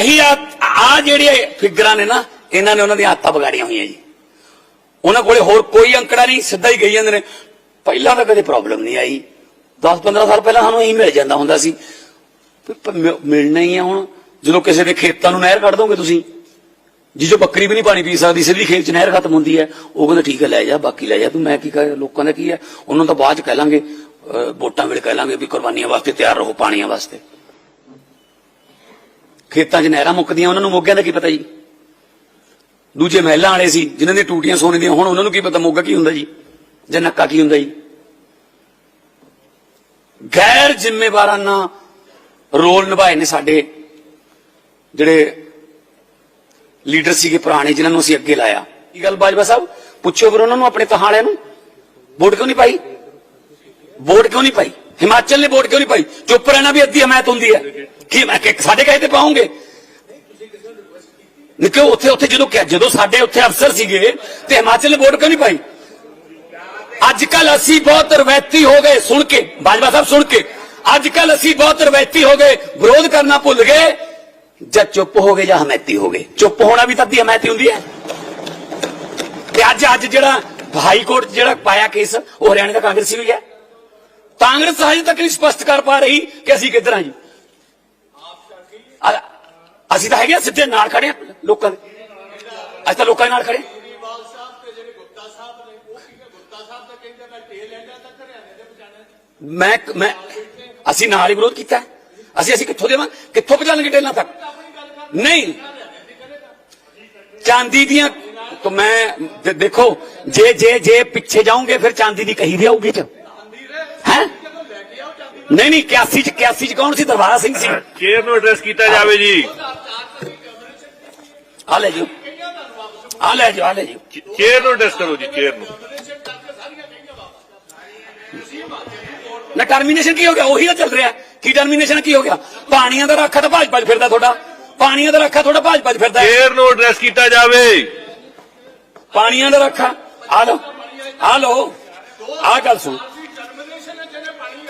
ਇਹੀ ਆ ਜਿਹੜੇ ਫਿਗਰਾਂ ਨੇ ਨਾ, ਇਹਨਾਂ ਨੇ ਉਹਨਾਂ ਦੀਆਂ ਆਦਤਾਂ ਵਿਗਾੜੀਆਂ ਹੋਈਆਂ ਜੀ। ਉਹਨਾਂ ਕੋਲੇ ਹੋਰ ਕੋਈ ਅੰਕੜਾ ਨਹੀਂ, ਸਿੱਧਾ ਹੀ ਗਈ ਜਾਂਦੇ ਨੇ, ਪਹਿਲਾਂ ਤਾਂ ਕਦੇ ਪ੍ਰੋਬਲਮ ਨਹੀਂ ਆਈ। 10 15 ਸਾਲ ਪਹਿਲਾਂ ਸਾਨੂੰ ਇਹੀ ਮਿਲ ਜਾਂਦਾ ਹੁੰਦਾ ਸੀ। ਮਿਲਣਾ ਹੀ ਆ ਹੁਣ। ਜਦੋਂ ਕਿਸੇ ਦੇ ਖੇਤਾਂ ਨੂੰ ਨਹਿਰ ਕੱਢ ਦੋਗੇ ਤੁਸੀਂ ਜਿੱਜੋ ਬੱਕਰੀ ਵੀ ਨਹੀਂ ਪਾਣੀ ਪੀ ਸਕਦੀ, ਸਿੱਧੀ ਖੇਤ 'ਚ ਨਹਿਰ ਖਤਮ ਹੁੰਦੀ ਹੈ, ਉਹ ਕਹਿੰਦਾ ਠੀਕ ਹੈ, ਲੈ ਜਾ, ਬਾਕੀ ਲੈ ਜਾ, ਤੂੰ ਮੈਂ ਕੀ ਕਰ, ਲੋਕਾਂ ਦਾ ਕੀ ਹੈ? ਉਹਨਾਂ ਨੂੰ ਤਾਂ ਬਾਅਦ ਚ ਕਹਿ ਲਾਂਗੇ ਵੋਟਾਂ ਵੇਲੇ ਕਹਿ ਲਾਂਗੇ ਵੀ ਕੁਰਬਾਨੀਆਂ ਵਾਸਤੇ ਤਿਆਰ ਰਹੋ, ਪਾਣੀਆਂ ਵਾਸਤੇ। ਖੇਤਾਂ 'ਚ ਨਹਿਰਾਂ ਮੁੱਕਦੀਆਂ, ਉਹਨਾਂ ਨੂੰ ਮੋਗਿਆਂ ਦਾ ਕੀ ਪਤਾ ਜੀ? ਦੂਜੇ ਮਹਿਲਾਂ ਵਾਲੇ ਸੀ, ਜਿਨ੍ਹਾਂ ਦੀਆਂ ਟੂਟੀਆਂ ਸੋਨੇ ਦੀਆਂ, ਹੁਣ ਉਹਨਾਂ ਨੂੰ ਕੀ ਪਤਾ ਮੋਗਾ ਕੀ ਹੁੰਦਾ ਜੀ? ਜਾਂ ਨੱਕਾ ਕੀ ਹੁੰਦਾ ਜੀ? ਗੈਰ ਜ਼ਿੰਮੇਵਾਰਾਨਾ ਰੋਲ ਨਿਭਾਏ ਨੇ ਸਾਡੇ ਜਿਹੜੇ ਲੀਡਰ ਸੀਗੇ ਪੁਰਾਣੇ, ਜਿਨ੍ਹਾਂ ਨੂੰ ਅਸੀਂ ਅੱਗੇ ਲਾਇਆ। ਕੀ ਗੱਲ ਬਾਜਵਾ ਸਾਹਿਬ? ਪੁੱਛੋ ਫਿਰ ਉਹਨਾਂ ਨੂੰ, ਆਪਣੇ ਤਹਾਲਿਆਂ ਨੂੰ। ਵੋਟ ਕਿਉਂ ਨਹੀਂ ਪਾਈ? ਵੋਟ ਕਿਉਂ ਨਹੀਂ ਪਾਈ? ਹਿਮਾਚਲ ਨੇ ਵੋਟ ਕਿਉਂ ਨਹੀਂ ਪਾਈ? ਚੁੱਪ ਰਹਿਣਾ ਵੀ ਅੱਧੀ ਹਮਾਇਤ ਹੁੰਦੀ ਹੈ। ਕੀ ਮੈਂ ਕਿ ਸਾਡੇ ਕਹੇ ਤੇ ਪਾਉਂਗੇ? ਨਿਕੋ ਉੱਥੇ ਉੱਥੇ ਜਦੋਂ ਜਦੋਂ ਸਾਡੇ ਉੱਥੇ ਅਫਸਰ ਸੀਗੇ ਤੇ ਹਿਮਾਚਲ ਨੇ ਕਿਉਂ ਨਹੀਂ ਪਾਈ? ਅੱਜ ਕੱਲ ਅਸੀਂ ਬਹੁਤ ਰਵੈਤੀ ਹੋ ਗਏ, ਸੁਣ ਕੇ, ਬਾਜਵਾ ਸਾਹਿਬ ਸੁਣ ਕੇ। ਅੱਜ ਕੱਲ ਅਸੀਂ ਬਹੁਤ ਰਵੈਤੀ ਹੋ ਗਏ, ਵਿਰੋਧ ਕਰਨਾ ਭੁੱਲ ਗਏ। ਜਾਂ ਚੁੱਪ ਹੋ ਗਏ ਜਾਂ ਹਮੈਤੀ ਹੋ ਗਏ। ਚੁੱਪ ਹੋਣਾ ਵੀ ਤਾਂ ਦੀ ਹਮੈਤੀ ਹੁੰਦੀ ਹੈ। ਤੇ ਅੱਜ ਅੱਜ ਜਿਹੜਾ ਹਾਈ ਕੋਰਟ ਜਿਹੜਾ ਪਾਇਆ ਕੇਸ, ਉਹ ਹਰਿਆਣੇ ਦਾ ਕਾਂਗਰਸੀ ਵੀ ਹੈ। ਕਾਂਗਰਸ ਹਜੇ ਤੱਕ ਨਹੀਂ ਸਪਸ਼ਟ ਕਰ ਪਾ ਰਹੀ ਕਿ ਅਸੀਂ ਕਿੱਧਰ ਹਾਂ ਜੀ। ਅਸੀਂ ਤਾਂ ਹੈਗੇ ਸਿੱਧੇ ਨਾਲ ਖੜੇ ਲੋਕਾਂ ਦੇ। ਅਸੀਂ ਤਾਂ ਲੋਕਾਂ ਦੇ ਨਾਲ ਖੜੇ ਮੈਂ ਮੈਂ ਅਸੀਂ ਨਾਲ ਹੀ ਵਿਰੋਧ ਕੀਤਾ। ਅਸੀਂ ਅਸੀਂ ਕਿੱਥੋਂ ਦੇਵਾਂ? ਕਿੱਥੋਂ ਪਹੁੰਚਾਣਗੇ ਟੇਲਾਂ ਤੱਕ? ਨਹੀਂ। ਚਾਂਦੀ ਦੀਆਂ ਤਾਂ ਮੈਂ ਦੇਖੋ ਜੇ ਜੇ ਜੇ ਪਿੱਛੇ ਜਾਓਗੇ ਫਿਰ ਚਾਂਦੀ ਦੀ ਕਹੀ ਵੀ ਆਊਗੀ ਚ। ਨਹੀਂ ਨਹੀਂ 81 ਚ 81 ਚ ਕੌਣ ਸੀ ਦਰਬਾਰਾ ਸਿੰਘ ਸੀ ਚੇਅਰ ਨੂੰ ਐਡਰੈਸ ਕੀਤਾ ਜਾਵੇ ਜੀ ਆ ਲੈ ਜਿਓ ਆ ਲੈ ਜਿਓ ਆ ਲੈ ਜਿਓ ਚੇਅਰ ਨੂੰ ਐਡਰੈਸ ਕਰੋ ਜੀ ਚੇਅਰ ਨੂੰ ਨਾ ਟਰਮੀਨੇਸ਼ਨ ਕੀ ਹੋ ਗਿਆ ਉਹੀ ਤਾਂ ਚੱਲ ਰਿਹਾ ਕੀ ਟਰਮੀਨੇਸ਼ਨ ਕੀ ਹੋ ਗਿਆ ਪਾਣੀਆਂ ਦਾ ਰਾਖਾ ਤਾਂ ਭਾਜਪਾ 'ਚ ਫਿਰਦਾ ਤੁਹਾਡਾ। ਪਾਣੀਆਂ ਦਾ ਰਾਖਾ ਤੁਹਾਡਾ ਭਾਜਪਾ 'ਚ ਫਿਰਦਾ ਹੈ। ਚੇਅਰ ਨੂੰ ਐਡਰੈਸ ਕੀਤਾ ਜਾਵੇ। ਪਾਣੀਆਂ ਦਾ ਰੱਖਾ। ਆ ਲੋ ਆ ਲੋ ਆ ਗੱਲ ਸੁਣ।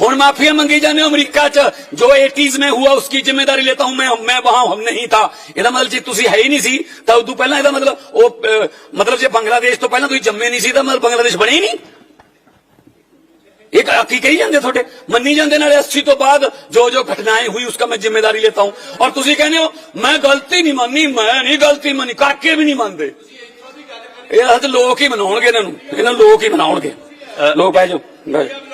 ਹੁਣ ਮਾਫੀਆ ਮੰਗੀ ਜਾਂਦੇ ਹੋ ਅਮਰੀਕਾ 'ਚ ਜੋ 80s ਮੇ ਹੁਆ ਉਸकी ਜ਼ਿੰਮੇਵਾਰੀ ਲੈਤਾ ਹੂੰ ਮੈਂ ਮੈਂ ਵਹਾਂ ਹਮ ਨਹੀਂ ਥਾ ਇਹਦਾ ਮਤਲਬ ਜੇ ਤੁਸੀਂ ਹੈ ਹੀ ਨਹੀਂ ਸੀ ਤਾਂ ਉਦੋਂ ਪਹਿਲਾਂ ਇਹਦਾ ਮਤਲਬ ਉਹ ਮਤਲਬ ਜੇ ਬੰਗਲਾਦੇਸ਼ ਤੋਂ ਪਹਿਲਾਂ ਤੁਸੀਂ ਜੰਮੇ ਨਹੀਂ ਸੀ ਤਾਂ ਮਤਲਬ ਬੰਗਲਾਦੇਸ਼ ਬਣੇ ਹੀ ਨਹੀਂ एक की कही जाते थोड़े मनी जाते ना अस्सी तो बाद जो जो घटनाएँ हुई उसका मैं ज़िम्मेदारी लेता हूँ और तुम कहने हो मैं गलती नहीं मानी मैं नहीं गलती मानी काके भी नहीं मानते ये लोग ही मना इन्होंने लोग ही मना लोग बह जाओ बह जाओ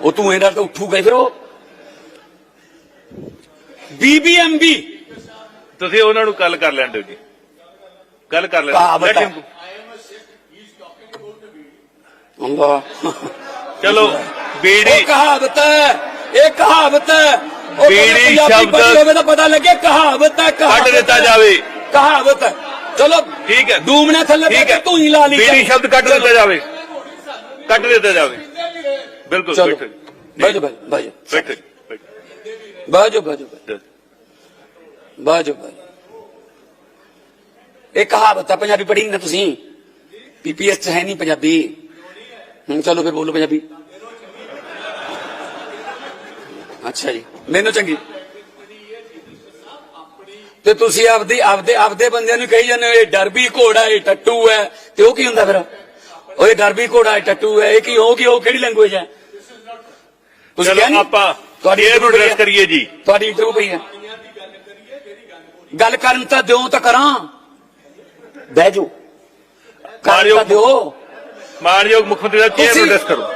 ਉਹ ਤੂੰ ਇਹਦਾ ਤਾਂ ਉੱਠੂਗਾ ਫਿਰ ਉਹ। ਬੀਬੀਐਮਬੀ ਤੁਸੀਂ ਉਹਨਾਂ ਨੂੰ ਕੱਲ ਕਰ ਲੈਣ ਦਿਓ ਜੀ। ਕੱਲ ਕਰ ਲੈਣ ਅੱਲਾ ਚਲੋ ਇਹ ਬੀੜੀ ਕਹਾਵਤ ਹੈ ਇਹ ਕਹਾਵਤ ਹੈ। ਬੀੜੀ ਸ਼ਬਦ- ਹੋਵੇ ਤਾਂ ਪਤਾ ਲੱਗੇ ਕਹਾਵਤ ਹੈ ਕਹਾਵਤ ਕੱਢ ਦਿੱਤਾ। ਜਾਵੇ। ਕਹਾਵਤ ਹੈ। ਚਲੋ ਠੀਕ ਹੈ। ਡੂਮਣੇ ਥੱਲੇ ਤੂੰ ਹੀ ਲਾ ਲਈ ਬੀੜੀ ਸ਼ਬਦ ਕੱਢ ਦਿੱਤਾ ਜਾਵੇ। ਕੱਢ ਦਿੱਤਾ ਜਾਵੇ। ਬਿਲਕੁਲ ਚਲੋ। ਬੈਠੋ ਬਾਜੋ ਬਾਜੋ ਬਾਜੋ। ਬੈਠੋ ਬੈਠੋ ਬਾਜੋ ਬਾਜੋ। ਬਾਜੋ ਬਾਜੋ। ਇਹ ਕਹਾਵਤ ਹੈ ਪੰਜਾਬੀ ਪੜ੍ਹੀ ਨਾ ਤੁਸੀਂ। ਪੀਪੀਐਸ ਚ ਹੈ ਨਹੀਂ ਪੰਜਾਬੀ। ਹੁਣ ਚਲੋ ਫਿਰ ਬੋਲੋ ਪੰਜਾਬੀ। ਅੱਛਾ ਜੀ। ਮੈਨੂੰ ਚੰਗੀ। ਤੇ ਤੁਸੀਂ ਆਪਦੀ ਆਪਦੇ ਆਪਦੇ ਬੰਦਿਆਂ ਨੂੰ ਕਹੀ ਜਾਂਦੇ ਹੋ ਇਹ ਡਰਬੀ ਘੋੜਾ ਇਹ ਟੱਟੂ ਹੈ। ਤੇ ਉਹ ਕੀ ਹੁੰਦਾ ਫਿਰ? ਉਹ ਇਹ ਡਰਬੀ ਘੋੜਾ ਇਹ ਟੱਟੂ ਹੈ। ਇਹ ਕੀ ਉਹ ਕੀ ਉਹ ਕਿਹੜੀ ਲੈਂਗੁਏਜ ਹੈ? ਤੁਸੀਂ ਕਿਹਾ ਚਲੋ ਨੀ? ਆਪਾਂ ਤੁਹਾਡੀ interview ਐਡਰੈਸ ਕਰੀਏ ਜੀ। ਤੁਹਾਡੀ ਇੰਟਰਵਿਊ ਪਈ ਹੈ ਗੱਲ ਕਰਨ ਤਾਂ ਦਿਓ ਤਾਂ ਕਰਾਂ। ਬਹਿ ਜਾਓ। ਕਰ ਮਾਰਿਓ। ਤਾਂ ਦਿਓ। ਮਾਨਯੋਗ ਮੁੱਖ ਮੰਤਰੀ ਦਾ ਚੇਅਰ ਤੁਸੀਂ ਕਰੋ?